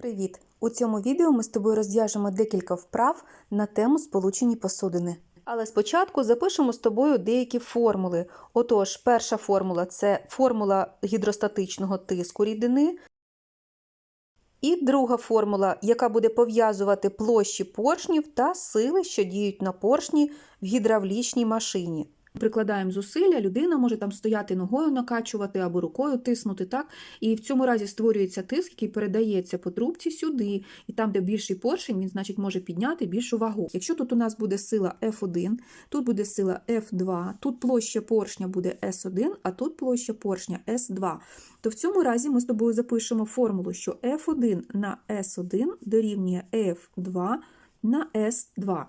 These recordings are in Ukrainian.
Привіт! У цьому відео ми з тобою розв'яжемо декілька вправ на тему сполучені посудини. Але спочатку запишемо з тобою деякі формули. Отож, перша формула це формула гідростатичного тиску рідини. І друга формула, яка буде пов'язувати площі поршнів та сили, що діють на поршні в гідравлічній машині. Прикладаємо зусилля, людина може там стояти ногою накачувати або рукою тиснути, так? І в цьому разі створюється тиск, який передається по трубці сюди, і там, де більший поршень, він, значить, може підняти більшу вагу. Якщо тут у нас буде сила F1, тут буде сила F2, тут площа поршня буде S1, а тут площа поршня S2, то в цьому разі ми з тобою запишемо формулу, що F1 на S1 дорівнює F2 на S2.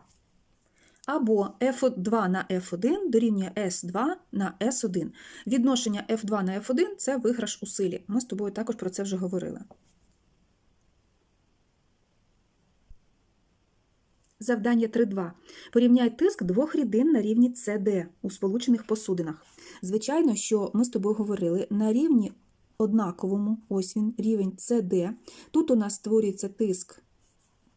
Або F2 на F1 дорівнює S2 на S1. Відношення F2 на F1 це виграш у силі. Ми з тобою також про це вже говорили. Завдання 3.2. Порівняй тиск двох рідин на рівні CD у сполучених посудинах. Звичайно, що ми з тобою говорили на рівні однаковому, ось він, рівень CD. Тут у нас створюється тиск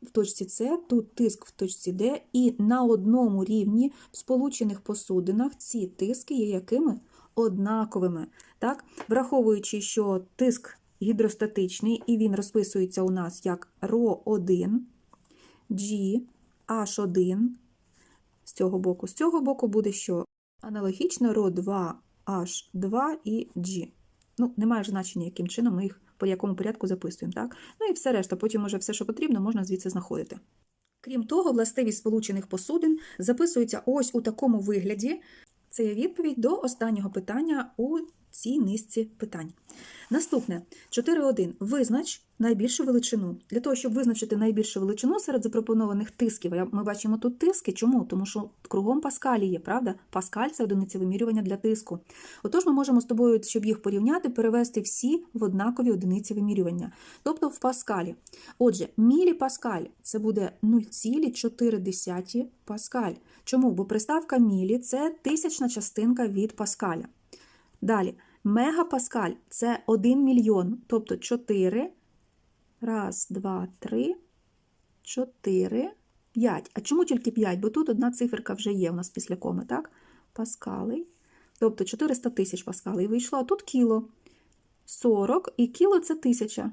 в точці С, тут тиск в точці Д, і на одному рівні в сполучених посудинах ці тиски є якими? Однаковими. Так? Враховуючи, що тиск гідростатичний, і він розписується у нас як РО1, G, H1 з цього боку. З цього боку буде що? Аналогічно РО2, H2 і G. Ну, немає значення, яким чином ми їх по якому порядку записуємо. Так? Ну і все решта, потім уже все, що потрібно, можна звідси знаходити. Крім того, властивість сполучених посудин записується ось у такому вигляді. Це є відповідь до останнього питання у цій низці питань. Наступне 4.1. Визнач найбільшу величину. Для того, щоб визначити найбільшу величину серед запропонованих тисків, ми бачимо тут тиски. Чому? Тому що кругом паскалі є, правда? Паскаль це одиниця вимірювання для тиску. Отож, ми можемо з тобою, щоб їх порівняти, перевести всі в однакові одиниці вимірювання, тобто в паскалі. Отже, міліпаскаль це буде 0,4 паскаль. Чому? Бо приставка мілі це тисячна частинка від паскаля. Далі, мегапаскаль це 1 мільйон, тобто 4. Раз, два, три, 4, 5. А чому тільки 5? Бо тут одна циферка вже є у нас після коми, так? Паскалей. Тобто 400 тисяч паскалей вийшло, а тут кіло. 40 і кіло це тисяча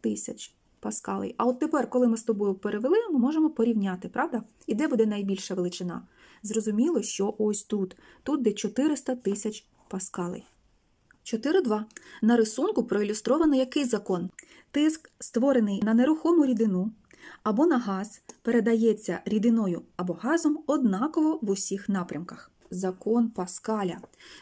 тисяч паскалей. А от тепер, коли ми з тобою перевели, ми можемо порівняти, правда? І де буде найбільша величина? Зрозуміло, що ось тут. Тут де 400 тисяч паскалей. 4.2. На рисунку проілюстровано який закон? Тиск, створений на нерухому рідину або на газ, передається рідиною або газом однаково в усіх напрямках. Закон Паскаля.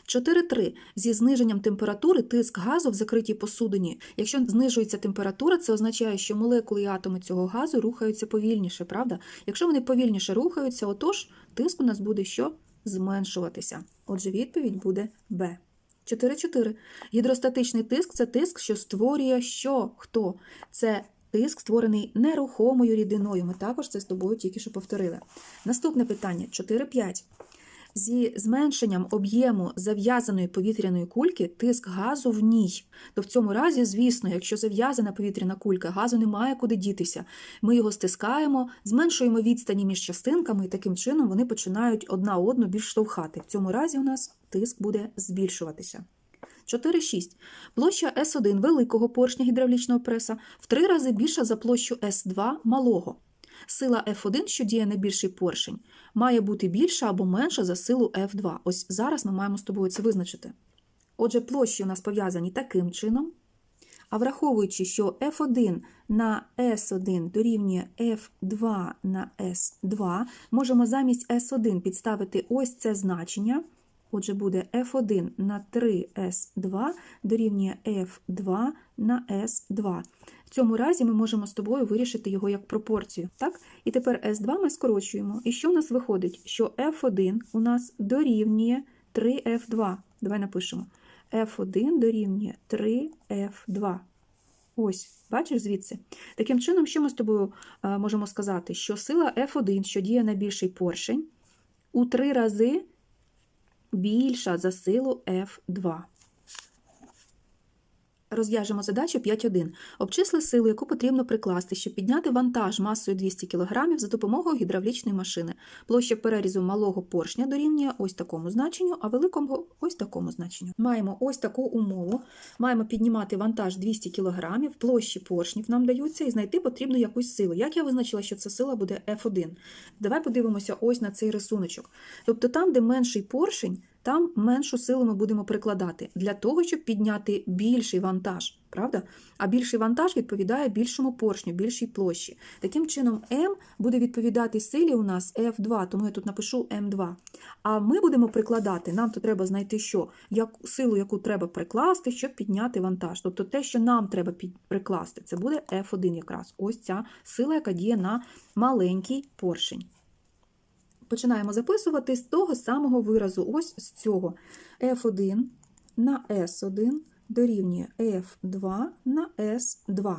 4.3. Зі зниженням температури тиск газу в закритій посудині. Якщо знижується температура, це означає, що молекули і атоми цього газу рухаються повільніше, правда? Якщо вони повільніше рухаються, отож тиск у нас буде що? Зменшуватися. Отже, відповідь буде Б. 4.4. Гідростатичний тиск це тиск, що створює що? Хто? Це тиск, створений нерухомою рідиною. Ми також це з тобою тільки що повторили. Наступне питання 4.5. Зі зменшенням об'єму зав'язаної повітряної кульки тиск газу в ній. То в цьому разі, звісно, якщо зав'язана повітряна кулька, газу немає куди дітися. Ми його стискаємо, зменшуємо відстані між частинками, і таким чином вони починають одна одну більш штовхати. В цьому разі у нас тиск буде збільшуватися. 4,6. Площа С1 великого поршня гідравлічного преса в три рази більша за площу С2 малого. Сила F1, що діє на більший поршень, має бути більша або менша за силу F2. Ось зараз ми маємо з тобою це визначити. Отже, площі у нас пов'язані таким чином. А враховуючи, що F1 на S1 дорівнює F2 на S2, можемо замість S1 підставити ось це значення. Отже, буде F1 на 3S2 дорівнює F2 на S2. Цьому разі ми можемо з тобою вирішити його як пропорцію. Так? І тепер S2 ми скорочуємо. І що у нас виходить? Що F1 у нас дорівнює 3F2. Давай напишемо. F1 дорівнює 3F2. Ось, бачиш звідси? Таким чином, що ми з тобою можемо сказати? Що сила F1, що діє на більший поршень, у три рази більша за силу F2. Розв'яжемо задачу 5.1. Обчисли силу, яку потрібно прикласти, щоб підняти вантаж масою 200 кг за допомогою гідравлічної машини. Площа перерізу малого поршня дорівнює ось такому значенню, а великого ось такому значенню. Маємо ось таку умову. Маємо піднімати вантаж 200 кг, площі поршнів нам даються, і знайти потрібно якусь силу. Як я визначила, що ця сила буде F1? Давай подивимося ось на цей рисуночок. Тобто там, де менший поршень, там меншу силу ми будемо прикладати для того, щоб підняти більший вантаж, правда? А більший вантаж відповідає більшому поршню, більшій площі. Таким чином, М буде відповідати силі у нас F2, тому я тут напишу М2. А ми будемо прикладати, нам то треба знайти що? Як, силу, яку треба прикласти, щоб підняти вантаж. Тобто те, що нам треба під, прикласти, це буде F1 якраз. Ось ця сила, яка діє на маленький поршень. Починаємо записувати з того самого виразу, ось з цього. F1 на S1 дорівнює F2 на S2.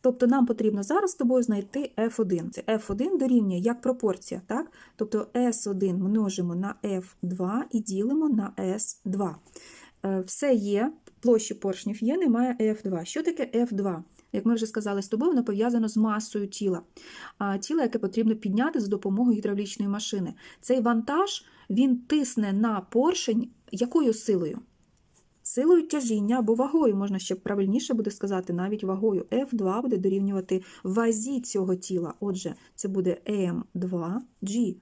Тобто нам потрібно зараз з тобою знайти F1. Це F1 дорівнює як пропорція, так? Тобто S1 множимо на F2 і ділимо на S2. Е, Все є, площі поршнів є, немає F2. Що таке F2? Як ми вже сказали з тобою, воно пов'язано з масою тіла. А тіла, яке потрібно підняти за допомогою гідравлічної машини. Цей вантаж він тисне на поршень якою силою? Силою тяжіння або вагою, можна ще правильніше буде сказати, навіть вагою. F2 буде дорівнювати вазі цього тіла. Отже, це буде M2G.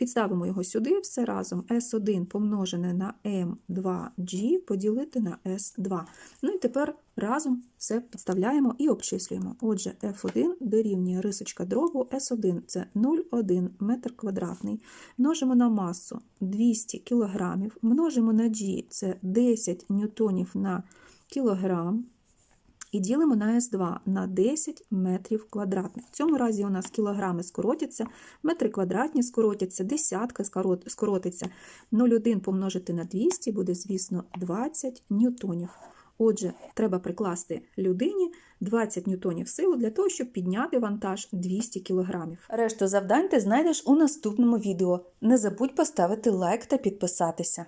Підставимо його сюди все разом. S1 помножене на M2G поділити на S2. Ну і тепер разом все підставляємо і обчислюємо. Отже, F1 дорівнює рисочка дробу S1 це 0,1 метр квадратний. Множимо на масу 200 кг, множимо на G це 10 ньютонів на кілограм. І ділимо на С2 на 10 метрів квадратних. В цьому разі у нас кілограми скоротяться, метри квадратні скоротяться, десятка скорот- скоротиться. 0,1 помножити на 200 буде, звісно, 20 ньютонів. Отже, треба прикласти людині 20 ньютонів сили для того, щоб підняти вантаж 200 кілограмів. Решту завдань ти знайдеш у наступному відео. Не забудь поставити лайк та підписатися.